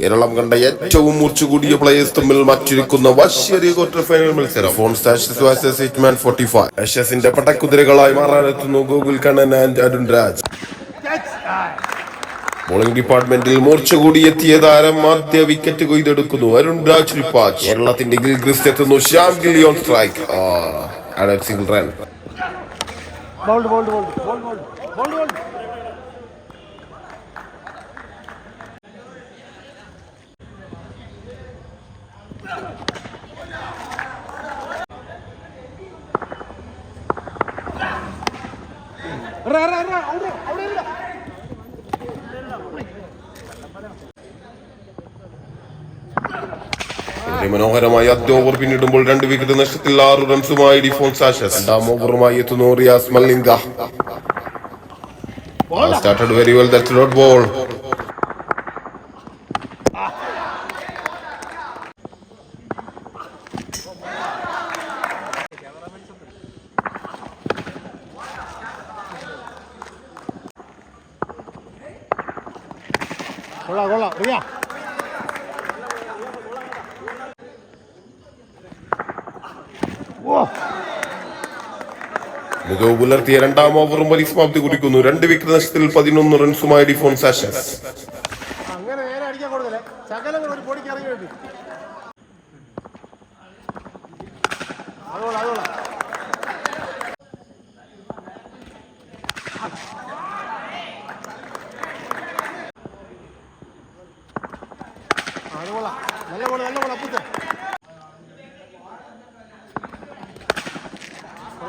കേരളം കണ്ട ഏറ്റവും മൂർച്ച കൂടിയ പ്ലേയേഴ്സ് തമ്മിൽ മറ്റിരിക്കുന്ന വശ്യരിയ ക്വാർട്ടർ ഫൈനൽ മത്സരം. യശസിന്റെ പടക്കുതിരകളായി മാറാനെത്തുന്നു ഗോകുൽ കണ്ണൻ ആൻഡ് അരുൺ രാജ്. ബോളിംഗ് ഡിപ്പാർട്ട്മെന്റിൽ മൂർച്ച കൂടി എത്തിയ താരം ആദ്യ വിക്കറ്റ് കൊയ്തെടുക്കുന്നു അരുൺ രാജ് റിപ്പാച്ച് കേരളത്തിന്റെ ഗിൽക്രിസ്റ്റ് എത്തുന്നു Shyam Gilly on strike single run bowled bowled bowled bowled bowled bowled മനോഹരമായി ആദ്യ ഓവർ പിന്നിടുമ്പോൾ രണ്ട് വിക്കറ്റ് നഷ്ടത്തിൽ ആറ് റൺസുമായി ഡിഫോൺസ് ആഷസ് രണ്ടാം ഓവറുമായി എത്തുന്നു Riyas Malinga. Started very well that dot ball കൊള്ളാം കൊള്ളാം. റിയ മികവ് പുലർത്തിയ രണ്ടാം ഓവറും പരിസമാപ്തി കുറിക്കുന്നു. രണ്ട് വിക്കറ്റ് നഷ്ടത്തിൽ പതിനൊന്ന് റൺസുമായി ഡിഫോൺ ആഷസ്. അങ്ങനെ നേരെ അടിക്കാൻ കൊടുക്കല്ലേ ശകലം കൂടെ ഒരു പൊടിക്ക് ഇറങ്ങി വേണ്ടി അതുകൊള്ളാം അതുകൊള്ളാം ആ, അത് കൊള്ളാം നല്ല പോലെ നല്ല പോലെ അപ്പുച്ച കൊള്ളാം കൊള്ളാം കൊള്ളാം നല്ല പോലെ നല്ല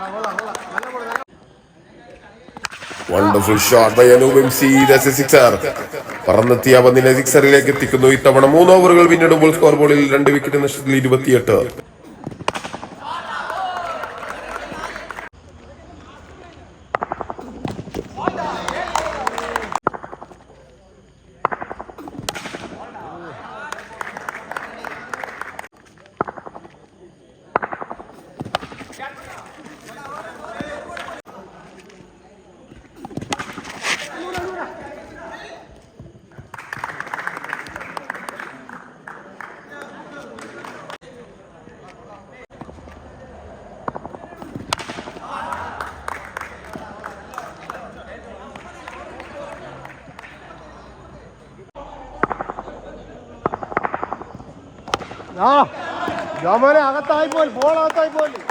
wonderful shot by Anoop M C sixer പറന്നെത്തിയ പന്തിനെ സിക്സറിലേക്ക് എത്തിക്കുന്നു. ഇത്തവണ മൂന്ന് ഓവറുകൾ പിന്നിടുമ്പോൾ സ്കോർ ബോളിൽ രണ്ട് വിക്കറ്റ് നഷ്ടത്തിൽ ഇരുപത്തിയെട്ട്. ആ ജോമോനെ അകത്തായി പോലും ബോൾ അകത്തായി പോലും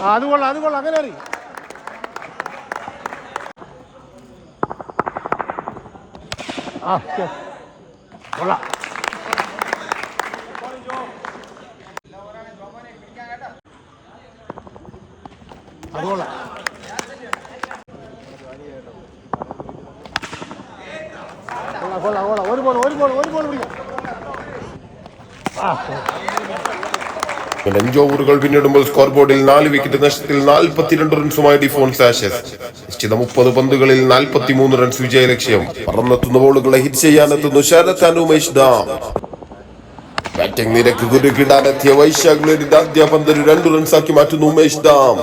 ആ അത് കൊള്ളാം അത് കൊള്ളാം അങ്ങനെ അറിയും ആ. കൊള്ളാം. അത് കൊള്ളാം. കൊള്ളാം ഒരു ഒരു ഒരു ഓവറുകൾ പിന്നിടുമ്പോൾ സ്കോർ ബോർഡിൽ നാല് വിക്കറ്റ് നഷ്ടത്തിൽ നാൽപ്പത്തിരണ്ട് റൺസുമായി ഡിഫോൺ സാഷസ്. നിശ്ചിത മുപ്പത് പന്തുകളിൽ നാൽപ്പത്തിമൂന്ന് റൺസ് വിജയ ലക്ഷ്യം. പറന്നെത്തുന്ന ബോളുകളെ ഹിറ്റ് ചെയ്യാനെത്തുന്നു ശരത് അനുമേഷ് ഡാം. ബാറ്റിംഗ് നിരക്ക് കുരുക്കിടാനെത്തിയ വൈശാഖ് ആദ്യ പന്തൽ രണ്ട് റൺസാക്കി മാറ്റുന്നു ഉമേഷ് ഡാം.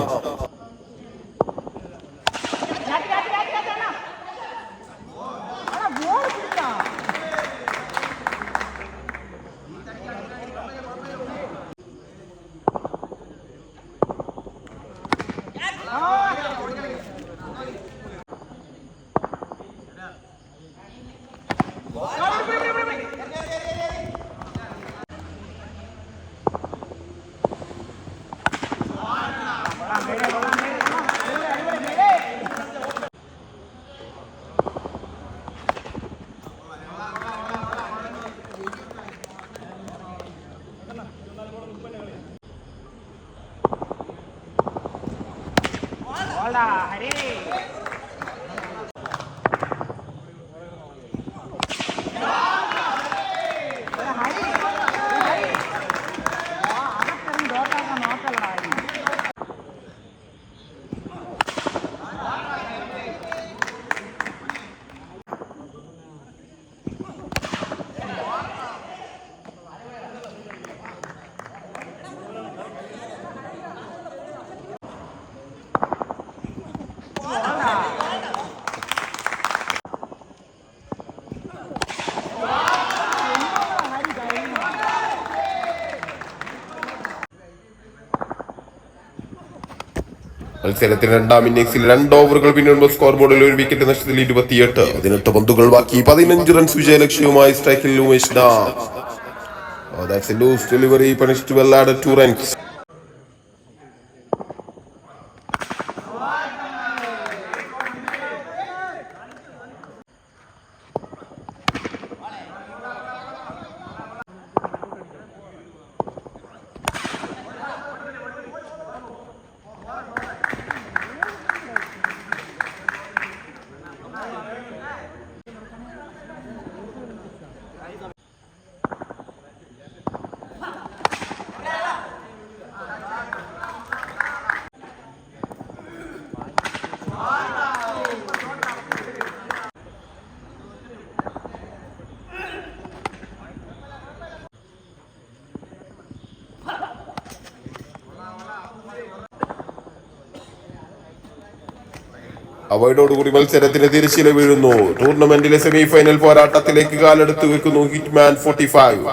하라 하래 മത്സരത്തിന് രണ്ടാം ഇന്നിംഗ്സിൽ രണ്ട് ഓവറുകൾ പിന്നിടുമ്പോൾ സ്കോർ ബോർഡിൽ ഒരു വിക്കറ്റ് നഷ്ടത്തിൽ ഇരുപത്തിയെട്ട് പതിനെട്ട് പന്തുകൾ ബാക്കി പതിനഞ്ച് റൺസ് വിജയലക്ഷ്യവുമായി സ്ട്രൈക്കിൽ ഉമേഷ് ഡാ Oh, that's a loose delivery punished. അവയോടുകൂടി മത്സരത്തിന് തിരശ്ശീല വീഴുന്നു. ടൂർണമെന്റിലെ സെമി ഫൈനൽ പോരാട്ടത്തിലേക്ക് കാലെടുത്ത് വെക്കുന്നു ഹിറ്റ്മാൻ ഫോർട്ടി ഫൈവ്